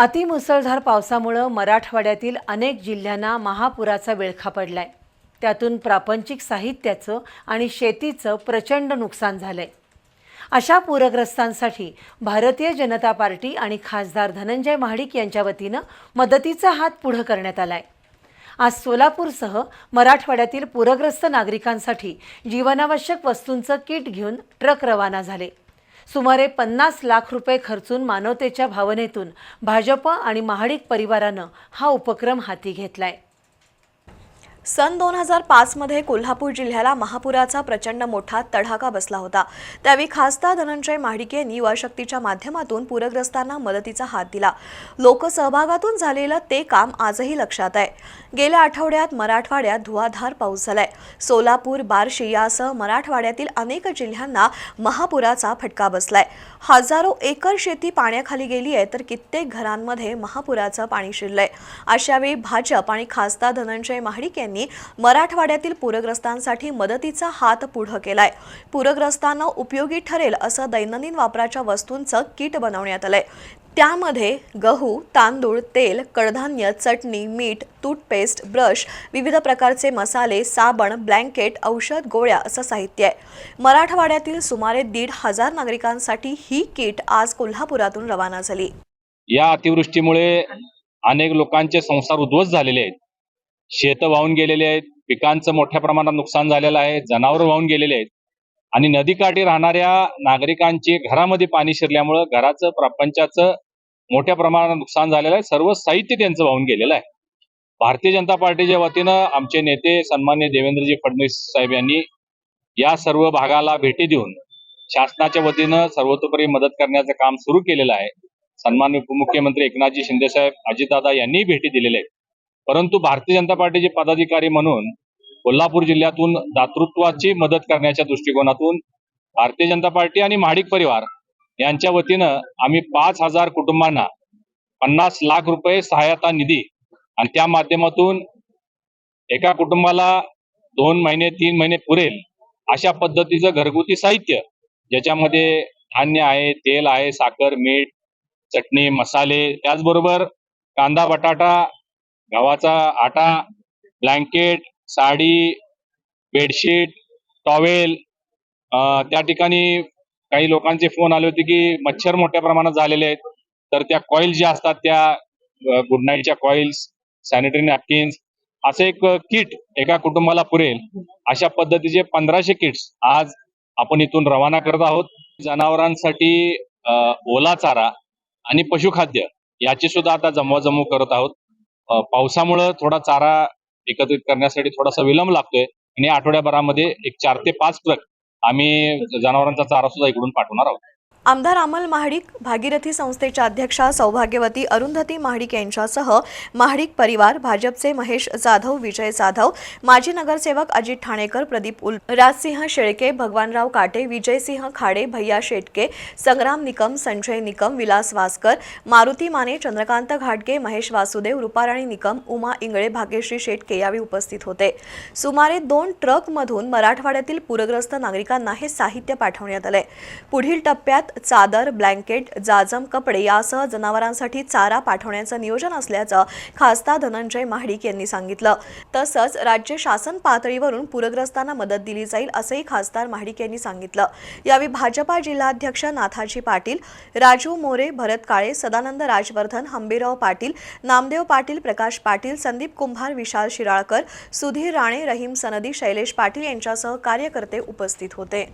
अतिमुसळधार पावसामुळं मराठवाड्यातील अनेक जिल्ह्यांना महापुराचा विळखा पडलाय त्यातून प्रापंचिक साहित्याचं आणि शेतीचं प्रचंड नुकसान झालंय. अशा पूरग्रस्तांसाठी भारतीय जनता पार्टी आणि खासदार धनंजय महाडिक यांच्या वतीनं मदतीचा हात पुढं करण्यात आलाय. आज सोलापूरसह मराठवाड्यातील पूरग्रस्त नागरिकांसाठी जीवनावश्यक वस्तूंचं किट घेऊन ट्रक रवाना झाले. सुमारे पन्नास लाख रुपये खर्चून मानवतेच्या भावनेतून भाजप आणि महाडिक परिवारानं हा उपक्रम हाती घेतलाय. सन दोन हजार पाचमध्ये कोल्हापूर जिल्ह्याला महापुराचा प्रचंड मोठा तडाखा बसला होता. त्यावेळी खासदार धनंजय महाडिक यांनी युवाशक्तीच्या माध्यमातून पूरग्रस्तांना मदतीचा हात दिला. लोकसहभागातून झालेलं ते काम आजही लक्षात आहे. गेल्या आठवड्यात मराठवाड्यात धुवाधार पाऊस झालाय. सोलापूर बार्शी यासह मराठवाड्यातील अनेक जिल्ह्यांना महापुराचा फटका बसलाय. हजारो एकर शेती पाण्याखाली गेली आहे तर कित्येक घरांमध्ये महापुराचं पाणी शिरलंय. अशावेळी भाजप आणि खासदार धनंजय महाडिक यांनी मराठवाड्यातील पूरग्रस्तांसाठी मदतीचा हात पुढं केलाय. पूरग्रस्तांना उपयोगी ठरेल असं दैनंदिन वापराच्या वस्तूंचं किट बनवण्यात आलंय. त्यामध्ये गहू तांदूळ तेल कडधान्य चटणी मीठ टूथपेस्ट ब्रश विविध प्रकारचे मसाले साबण ब्लँकेट औषध गोळ्या असं साहित्य आहे. मराठवाड्यातील सुमारे दीड हजार नागरिकांसाठी ही किट आज कोल्हापुरातून रवाना झाली. या अतिवृष्टीमुळे अनेक लोकांचे संसार उद्ध्वस्त झालेले आहेत. शेतं वाहून गेलेले आहेत. पिकांचं मोठ्या प्रमाणात नुकसान झालेलं आहे. जनावर वाहून गेलेले आहेत. आणि नदीकाठी राहणाऱ्या नागरिकांची घरामध्ये पाणी शिरल्यामुळं घराचं प्रपंचाचं मोठ्या प्रमाणात नुकसान झालेलं आहे. सर्व साहित्य त्यांचं वाहून गेलेलं आहे. भारतीय जनता पार्टीच्या वतीनं आमचे नेते सन्मान्य देवेंद्रजी फडणवीस साहेब यांनी या सर्व भागाला भेटी देऊन शासनाच्या वतीनं सर्वतोपरी मदत करण्याचं काम सुरू केलेलं आहे. सन्मान्य उपमुख्यमंत्री एकनाथजी शिंदेसाहेब अजितदादा यांनी भेटी दिलेल्या आहेत. परंतु भारतीय जनता पार्टीचे पदाधिकारी म्हणून कोल्हापूर जिल्ह्यातून दातृत्वाची मदत करण्याच्या दृष्टिकोनातून भारतीय जनता पार्टी आणि महाडिक परिवार यांच्या वतीनं आम्ही पाच हजार कुटुंबांना पन्नास लाख रुपये सहायता निधी आणि त्या माध्यमातून एका कुटुंबाला दोन महिने तीन महिने पुरेल अशा पद्धतीचं घरगुती साहित्य ज्याच्यामध्ये धान्य आहे तेल आहे साखर मीठ चटणी मसाले त्याचबरोबर कांदा बटाटा गव्हाचा आटा ब्लँकेट साडी बेडशीट टॉवेल त्या ठिकाणी काही लोकांचे फोन आले होते की मच्छर मोठ्या प्रमाणात झालेले आहेत. तर त्या कॉईल ज्या असतात त्या गुड नाईटच्या कॉईल्स सॅनिटरी नॅपकिन्स असं एक किट एका कुटुंबाला पुरेल. अशा पद्धतीचे पंधराशे किट्स आज आपण इथून रवाना करत आहोत. जनावरांसाठी ओला चारा आणि पशुखाद्य याची सुद्धा आता जमवाजमव करत आहोत. पावसामुळं थोडा चारा एकत्रित करण्यासाठी थोडासा विलंब लागतोय. आणि आठवड्याभरामध्ये एक चार ते पाच ट्रक आम्ही जनावरांचा चारा सुद्धा इकडून पाठवणार आहोत. आमदार अमल महाडिक भागीरथी संस्थेच्या अध्यक्षा सौभाग्यवती अरुंधती महाडिक यांच्यासह महाडिक परिवार भाजपचे महेश जाधव विजय जाधव माजी नगरसेवक अजित ठाणेकर प्रदीप उल राजसिंह शेळके भगवानराव काटे विजयसिंह खाडे भैया शेटके संग्राम निकम संजय निकम विलास वासकर मारुती माने चंद्रकांत घाटगे महेश वासुदेव रुपाराणी निकम उमा इंगळे भाग्यश्री शेटके यावेळी उपस्थित होते. सुमारे दोन ट्रकमधून मराठवाड्यातील पूरग्रस्त नागरिकांना हे साहित्य पाठवण्यात आले. पुढील टप्प्यात चादर ब्लँकेट जाजम कपडे यासह जनावरांसाठी चारा पाठवण्याचं नियोजन असल्याचं खासदार धनंजय महाडिक यांनी सांगितलं. तसंच राज्य शासन पातळीवरून पूरग्रस्तांना मदत दिली जाईल असंही खासदार महाडिक यांनी सांगितलं. यावेळी भाजपा जिल्हाध्यक्ष नाथाजी पाटील राजू मोरे भरत काळे सदानंद राजवर्धन हंबीराव पाटील नामदेव पाटील प्रकाश पाटील संदीप कुंभार विशाल शिराळकर सुधीर राणे रहीम सनदी शैलेश पाटील यांच्यासह कार्यकर्ते उपस्थित होते.